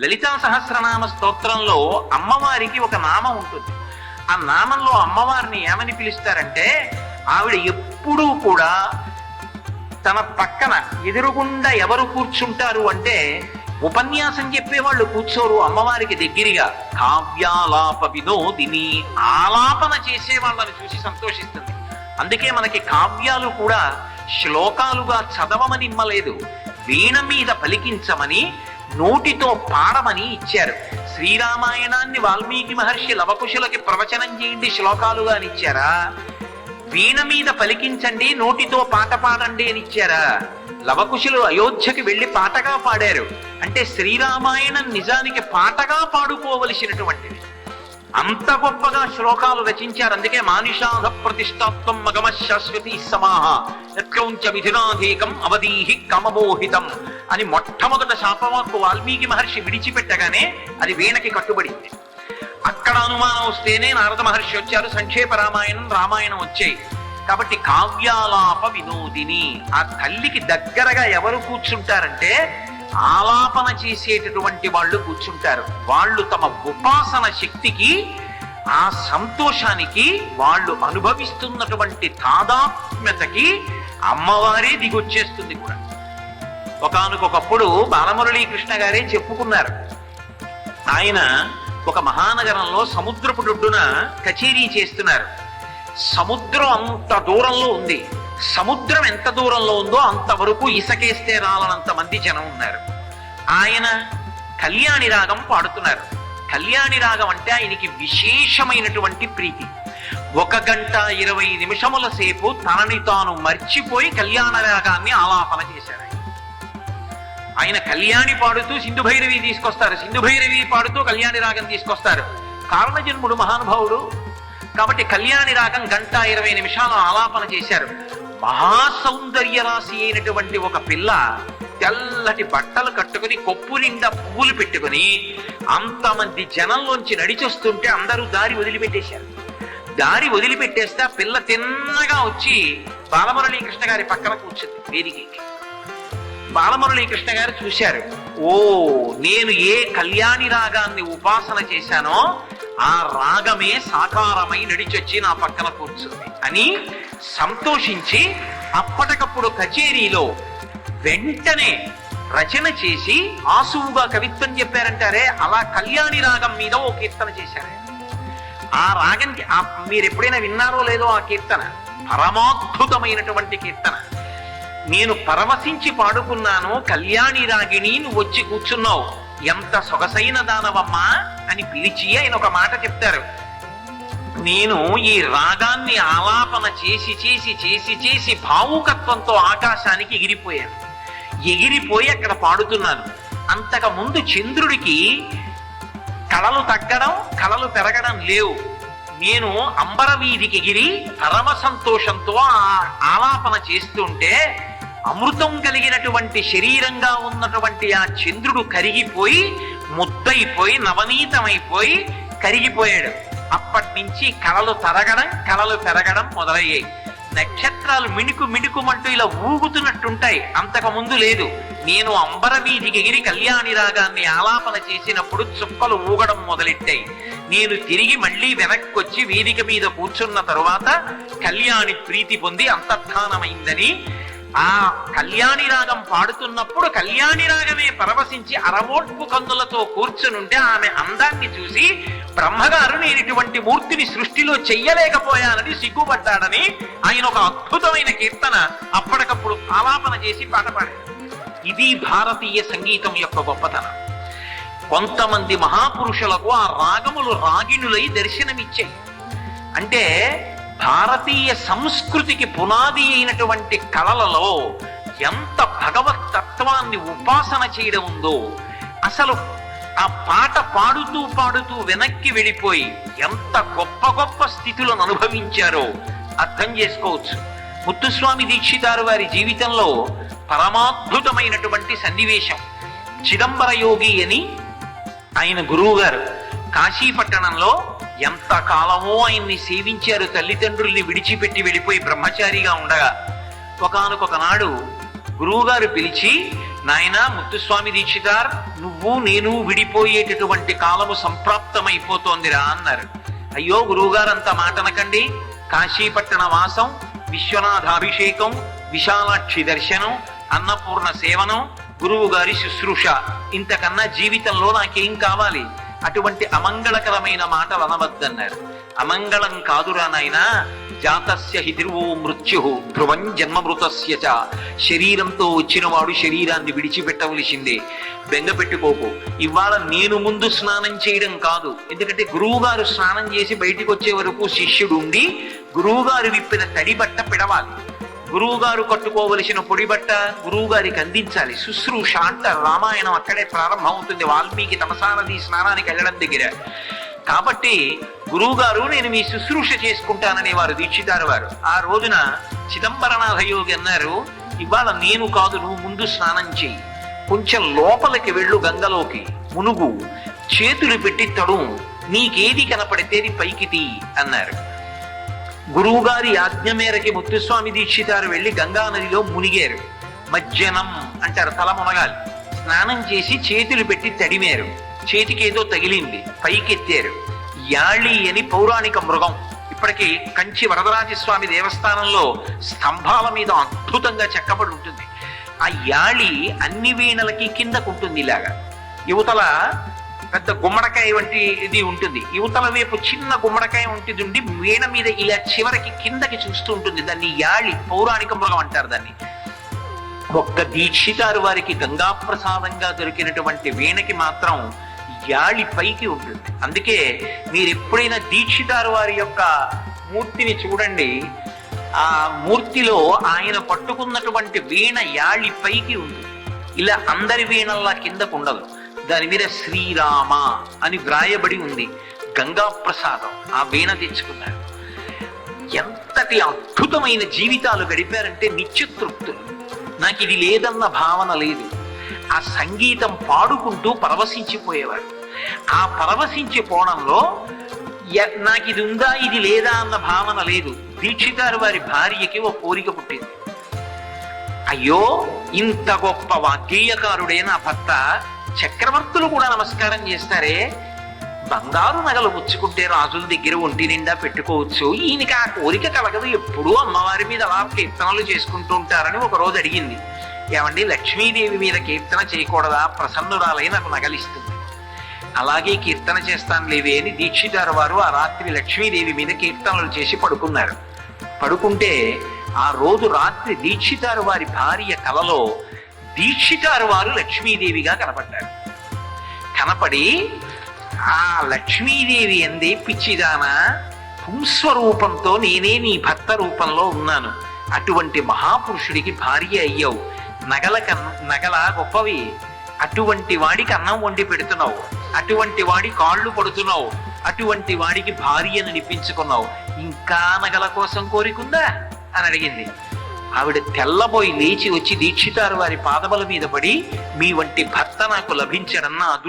లలితా సహస్రనామ స్తోత్రంలో అమ్మవారికి ఒక నామం ఉంటుంది. ఆ నామంలో అమ్మవారిని ఏమని పిలుస్తారంటే ఆవిడ ఎప్పుడూ కూడా తన పక్కన ఎదురుగుండా ఎవరు కూర్చుంటారు అంటే ఉపన్యాసం చెప్పేవాళ్ళు కూర్చోరు అమ్మవారికి దగ్గరగా. కావ్యాలాప వినోదిని ఆలాపన చేసే వాళ్ళని చూసి సంతోషిస్తుంది. అందుకే మనకి కావ్యాలు కూడా శ్లోకాలుగా చదవమని ఇమ్మలేదు వీణ మీద పలికించమని నోటితో పాడమని ఇచ్చారు. శ్రీరామాయణాన్ని వాల్మీకి మహర్షి లవకుశులకి ప్రవచనం చేయండి శ్లోకాలుగా అని ఇచ్చారా? వీణ మీద పలికించండి నోటితో పాట పాడండి అని ఇచ్చారా? లవకుశులు అయోధ్యకి వెళ్ళి పాటగా పాడారు. అంటే శ్రీరామాయణం నిజానికి పాటగా పాడుకోవలసినటువంటిది. అంత గొప్పగా శ్లోకాలు రచించారు. అందుకే మానుషాధ ప్రతిష్టాత్వం మగమ శాశ్వతి సమాహ. యత్కౌంచ మిథునాధీకం అవధీహి కమమోహితం అని మొట్టమొదట శాపవాక్కు వాల్మీకి మహర్షి విడిచిపెట్టగానే అది వీణకి కట్టుబడింది. అక్కడ అనుమానం వస్తేనే నారద మహర్షి వచ్చారు. సంక్షేప రామాయణం రామాయణం వచ్చాయి. కాబట్టి కావ్యాలాప వినోదిని ఆ తల్లికి దగ్గరగా ఎవరు కూర్చుంటారంటే ఆలాపన చేసేటటువంటి వాళ్ళు కూర్చుంటారు. వాళ్ళు తమ ఉపాసన శక్తికి ఆ సంతోషానికి వాళ్ళు అనుభవిస్తున్నటువంటి తాదాత్మ్యతకి అమ్మవారే దిగొచ్చేస్తుంది కూడా. ఒకనకొకప్పుడు బాలమురళీకృష్ణ గారే చెప్పుకున్నారు. ఆయన ఒక మహానగరంలో సముద్రపు డొడ్డున కచేరీ చేస్తున్నారు. సముద్రం అంత దూరంలో ఉంది. సముద్రం ఎంత దూరంలో ఉందో అంతవరకు ఇసకేస్తే రాలనంత మంది జనం ఉన్నారు. ఆయన కళ్యాణి రాగం పాడుతున్నారు. కళ్యాణి రాగం అంటే ఆయనకి విశేషమైనటువంటి ప్రీతి. ఒక గంట ఇరవై నిమిషముల సేపు తనని తాను మర్చిపోయి కళ్యాణ రాగాన్ని ఆలాపన చేశారు ఆయన. ఆయన కళ్యాణి పాడుతూ సింధు భైరవి తీసుకొస్తారు. సింధు భైరవి పాడుతూ కళ్యాణి రాగం తీసుకొస్తారు. కారణజన్ముడు మహానుభావుడు. కాబట్టి కళ్యాణి రాగం గంట ఇరవై నిమిషాలు ఆలాపన చేశారు. మహాసౌందర్య రాశి అయినటువంటి ఒక పిల్ల తెల్లటి బట్టలు కట్టుకుని కొప్పు నిండా పువ్వులు పెట్టుకుని అంతమంది జనంలోంచి నడిచొస్తుంటే అందరూ దారి వదిలిపెట్టేశారు. దారి వదిలిపెట్టేస్తే ఆ పిల్ల తిన్నగా వచ్చి బాలమురళీకృష్ణ గారి పక్కన కూర్చుంది వేదికకి. బాలమురళీ కృష్ణ గారు చూశారు. ఓ నేను ఏ కళ్యాణి రాగాన్ని ఉపాసన చేశానో ఆ రాగమే సాకారమై నడిచొచ్చి నా పక్కన కూర్చుంది. అని సంతోషించి అప్పటికప్పుడు కచేరీలో వెంటనే రచన చేసి ఆసువుగా కవిత్వం చెప్పారంటారే అలా కళ్యాణి రాగం మీద ఓ కీర్తన చేశారు. ఆ రాగం మీరు ఎప్పుడైనా విన్నారో లేదో ఆ కీర్తన? పరమాద్భుతమైనటువంటి కీర్తన. నేను పరవశించి పాడుకున్నాను కళ్యాణి రాగిణి నువ్వు వచ్చి కూర్చున్నావు. ఎంత సొగసైన దానవమ్మా అని పిలిచి ఆయన ఒక మాట చెప్తారు. నేను ఈ రాగాన్ని ఆలాపన చేసి చేసి చేసి చేసి భావుకత్వంతో ఆకాశానికి ఎగిరిపోయాను. ఎగిరిపోయి అక్కడ పాడుతున్నాను. అంతకు ముందు చంద్రుడికి కళలు తగ్గడం కళలు పెరగడం లేవు. నేను అంబరవీధికి ఎగిరి పరమ సంతోషంతో ఆలాపన చేస్తుంటే అమృతం కలిగినటువంటి శరీరంగా ఉన్నటువంటి ఆ చంద్రుడు కరిగిపోయి ముద్దయిపోయి నవనీతమైపోయి కరిగిపోయాడు. అప్పటి నుంచి కళలు తరగడం కళలు పెరగడం మొదలయ్యాయి. నక్షత్రాలు మిణుకు మిణుకుమంటూ ఇలా ఊగుతున్నట్టుంటాయి. అంతకుముందు లేదు. నేను అంబర వీధికి ఎగిరి కళ్యాణి రాగాన్ని ఆలాపన చేసినప్పుడు చుక్కలు ఊగడం మొదలెట్టాయి. నేను తిరిగి మళ్ళీ వెనక్కి వచ్చి వేదిక మీద కూర్చున్న తరువాత కళ్యాణి ప్రీతి పొంది అంతర్ధానమైందని ఆ కళ్యాణి రాగం పాడుతున్నప్పుడు కళ్యాణి రాగమే పరవశించి అరవోట్పు కందులతో కూర్చునుంటే ఆమె అందాన్ని చూసి బ్రహ్మగారు నేను ఇటువంటి మూర్తిని సృష్టిలో చెయ్యలేకపోయానని సిగ్గుపడ్డాడని ఆయన ఒక అద్భుతమైన కీర్తన అప్పటికప్పుడు ఆలాపన చేసి పాట పాడాడు. ఇది భారతీయ సంగీతం యొక్క గొప్పతనం. కొంతమంది మహాపురుషులకు ఆ రాగములు రాగిణులై దర్శనమిచ్చాయి. అంటే భారతీయ సంస్కృతికి పునాది అయినటువంటి కళలలో ఎంత భగవత్ తత్వాన్ని ఉపాసన చేయడం ఉందో అసలు ఆ పాట పాడుతూ పాడుతూ వెనక్కి వెళ్ళిపోయి ఎంత గొప్ప గొప్ప స్థితులను అనుభవించారో అర్థం చేసుకోవచ్చు. ముత్తుస్వామి దీక్షితారు వారి జీవితంలో పరమాద్భుతమైనటువంటి సన్నివేశం. చిదంబర యోగి అని ఆయన గురువుగారు కాశీపట్టణంలో ఎంత కాలమో ఆయన్ని సేవించారు తల్లిదండ్రుల్ని విడిచిపెట్టి వెళ్ళిపోయి బ్రహ్మచారిగా ఉండగా ఒకనకొకనాడు గురువుగారు పిలిచి నాయన ముత్తుస్వామి దీక్షితార్ నువ్వు నేను విడిపోయేటటువంటి కాలము సంప్రాప్తమైపోతోందిరా అన్నారు. అయ్యో గురువుగారు అంత మాటనకండి. కాశీపట్టణ వాసం విశ్వనాథాభిషేకం విశాలాక్షి దర్శనం అన్నపూర్ణ సేవనం గురువు గారి శుశ్రూష. ఇంతకన్నా జీవితంలో నాకేం కావాలి? అటువంటి అమంగళకరమైన మాట అనవద్దన్నారు అమంగళం కాదురా నాయనా జాతస్య హితిర్వో మృత్యు ధ్రువం జన్మమృతస్య చ. శరీరంతో వచ్చినవాడు శరీరాన్ని విడిచిపెట్టవలసిందే. బెంగ పెట్టుకోకు. ఇవాళ నేను ముందు స్నానం చేయడం కాదు. ఎందుకంటే గురువుగారు స్నానం చేసి బయటికి వచ్చే వరకు శిష్యుడు ఉండి గురువుగారు విప్పిన తడి బట్ట పిడవాలి. గురువుగారు కట్టుకోవలసిన పొడిబట్ట గురువుగారికి అందించాలి. శుశ్రూష అంటారు రామాయణం అక్కడే ప్రారంభం అవుతుంది. వాల్మీకి తమసానది స్నానానికి వెళ్ళడం దగ్గర. కాబట్టి గురువుగారు నేను మీ శుశ్రూష చేసుకుంటానని వారు దీక్షితారు వారు. ఆ రోజున చిదంబరనాథ యోగి అన్నారు ఇవాళ నేను కాదు నువ్వు ముందు స్నానం చేయి కొంచెం లోపలికి వెళ్ళు గంగలోకి. మునుగు. చేతులు పెట్టి తడు నీకేది కనపడితే పైకి తీ అన్నారు. గురువుగారి ఆజ్ఞ మేరకి ముత్తుస్వామి దీక్షితారు వెళ్ళి గంగా నదిలో మునిగారు. మజ్జనం అంటారు తల మునగాలి. స్నానం చేసి చేతులు పెట్టి తడిమారు. చేతికి ఏదో తగిలింది పైకెత్తారు. యాళి అని పౌరాణిక మృగం. ఇప్పటికి కంచి వరదరాజస్వామి దేవస్థానంలో స్తంభాల మీద అద్భుతంగా చెక్కబడి ఉంటుంది. ఆ యాళి అన్ని వీణలకి కిందకుంటుంది ఇలాగా. యువతల పెద్ద గుమ్మడికాయ వంటి ఇది ఉంటుంది. యువతల వైపు చిన్న గుమ్మడికాయ ఉంటుంది ఉండి వీణ మీద ఇలా చివరికి కిందకి చూస్తూ ఉంటుంది. దాన్ని యాళి పౌరాణిక మృగం అంటారు దాన్ని. ఒక్క దీక్షితారు వారికి గంగా ప్రసాదంగా దొరికినటువంటి వీణకి మాత్రం యాళి పైకి ఉంటుంది. అందుకే మీరు ఎప్పుడైనా దీక్షితారు వారి యొక్క మూర్తిని చూడండి. ఆ మూర్తిలో ఆయన పట్టుకున్నటువంటి వీణ యాళి పైకి ఉంది ఇలా అందరి వీణల్లా కిందకు ఉండదు. దాని మీద శ్రీరామ అని వ్రాయబడి ఉంది. గంగా ప్రసాదం. ఆ వీణ తెచ్చుకున్నారు. ఎంతటి అద్భుతమైన జీవితాలు గడిపారంటే నిత్యతృప్తులు. నాకు ఇది లేదన్న భావన లేదు. ఆ సంగీతం పాడుకుంటూ పరవశించిపోయేవారు ఆ పరవశించిపోవడంలో పోవడంలో నాకు ఇది ఉందా ఇది లేదా అన్న భావన లేదు. దీక్షితారు వారి భార్యకి ఓ కోరిక పుట్టింది. అయ్యో ఇంత గొప్ప వాగ్గేయకారుడే నా భర్త చక్రవర్తులు కూడా నమస్కారం చేస్తారే? బంగారు నగలు ముచ్చుకుంటే రాజుల దగ్గర ఒంటి నిండా పెట్టుకోవచ్చు. ఈయనకి ఆ కోరిక కలగదు. ఎప్పుడూ అమ్మవారి మీద అలా కీర్తనలు చేసుకుంటూ ఉంటారని ఒక రోజు అడిగింది. ఏమండి లక్ష్మీదేవి మీద కీర్తన చేయకూడదా? ప్రసన్నురాలై నాకు నగలిస్తుంది. అలాగే కీర్తన చేస్తాను లేవే అని దీక్షితారు వారు ఆ రాత్రి లక్ష్మీదేవి మీద కీర్తనలు చేసి పడుకున్నారు. పడుకుంటే ఆ రోజు రాత్రి దీక్షితారు వారి భార్య కలలో దీక్షితారు వారు లక్ష్మీదేవిగా కనపడ్డారు. కనపడి ఆ లక్ష్మీదేవి అందే పిచ్చిదానా? పుంస్వరూపంతో నేనే నీ భర్త రూపంలో ఉన్నాను. అటువంటి మహాపురుషుడికి భార్య అయ్యావు. నగల కన్ నగల గొప్పవి. అటువంటి వాడికి అన్నం వండి పెడుతున్నావు. అటువంటి వాడి కాళ్ళు పడుతున్నావు. అటువంటి వాడికి భార్యను నిప్పించుకున్నావు. ఇంకా నగల కోసం కోరికుందా? అని అడిగింది. ఆవిడ తెల్లబోయి లేచి వచ్చి దీక్షితారు వారి పాదముల మీద పడి మీ వంటి భర్త నాకు లభించడన్న